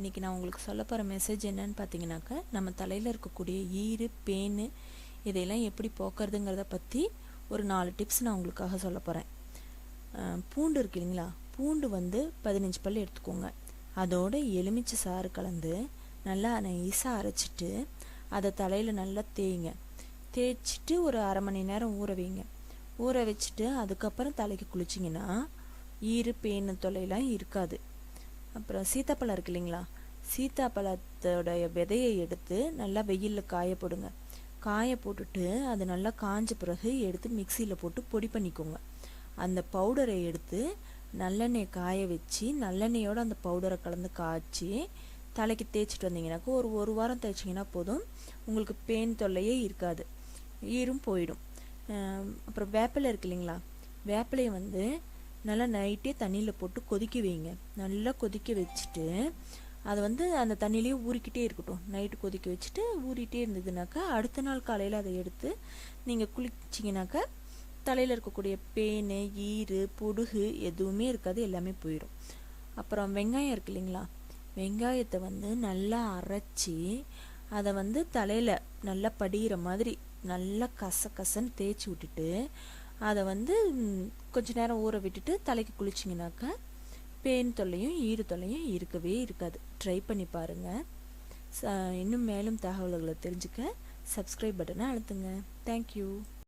இன்றைக்கி நான் உங்களுக்கு சொல்ல போகிற மெசேஜ் என்னன்னு பார்த்தீங்கன்னாக்கா நம்ம தலையில் இருக்கக்கூடிய ஈறு பேனு இதையெல்லாம் எப்படி போக்குறதுங்கிறத பற்றி ஒரு நாலு டிப்ஸ் நான் உங்களுக்காக சொல்ல போகிறேன் பூண்டு இருக்கு இல்லைங்களா? பூண்டு வந்து பதினஞ்சு பல் எடுத்துக்கோங்க. அதோட எலுமிச்சை சாறு கலந்து நல்லா நைஸாக அரைச்சிட்டு அதை தலையில் நல்லா தேய்ங்க. தேய்ச்சிட்டு ஒரு அரை மணி நேரம் ஊற வைங்க. ஊற வச்சுட்டு அதுக்கப்புறம் தலைக்கு குளிச்சிங்கன்னா ஈறு பேனு தொல்லையெல்லாம் இருக்காது. அப்புறம் சீத்தாப்பழம் இருக்கு இல்லைங்களா? சீத்தாப்பழத்தோடைய விதையை எடுத்து நல்லா வெயிலில் காய போடுங்க. காய போட்டுட்டு அது நல்லா காஞ்ச பிறகு எடுத்து மிக்சியில் போட்டு பொடி பண்ணிக்கோங்க. அந்த பவுடரை எடுத்து நல்லெண்ணெய் காய வச்சு நல்லெண்ணெயோடு அந்த பவுடரை கலந்து காய்ச்சி தலைக்கு தேய்ச்சிட்டு வந்தீங்கன்னாக்கா ஒரு ஒரு வாரம் தேய்ச்சிங்கன்னா போதும். உங்களுக்கு பேன் தொல்லையே இருக்காது. ஈரும் போயிடும். அப்புறம் வேப்பிலை இருக்கு இல்லைங்களா? வேப்பிலையை வந்து நல்லா நைட்டே தண்ணியில் போட்டு கொதிக்க வைங்க. நல்லா கொதிக்க வச்சுட்டு அது வந்து அந்த தண்ணியிலே ஊறிக்கிட்டே இருக்கட்டும். நைட்டு கொதிக்க வச்சுட்டு ஊறிட்டே இருந்ததுனாக்கா அடுத்த நாள் காலையில் அதை எடுத்து நீங்கள் குளிச்சிங்கனாக்கா தலையில் இருக்கக்கூடிய பேனு ஈறு பொடுகு எதுவுமே இருக்காது எல்லாமே போயிடும். அப்புறம் வெங்காயம் இருக்கு இல்லைங்களா? வெங்காயத்தை வந்து நல்லா அரைச்சி அதை வந்து தலையில் நல்லா படிகிற மாதிரி நல்லா கச கசன்னு தேய்ச்சி விட்டுட்டு அதை வந்து கொஞ்ச நேரம் ஊற விட்டுட்டு தலைக்கு குளிச்சிங்கனாக்கா பேன் தொல்லையும் ஈடு தொல்லையும் இருக்கவே இருக்காது. ட்ரை பண்ணி பாருங்கள் இன்னும் மேலும் தகவல்களை தெரிஞ்சுக்க சப்ஸ்கிரைப் பட்டனை அழுத்துங்க. தேங்க்யூ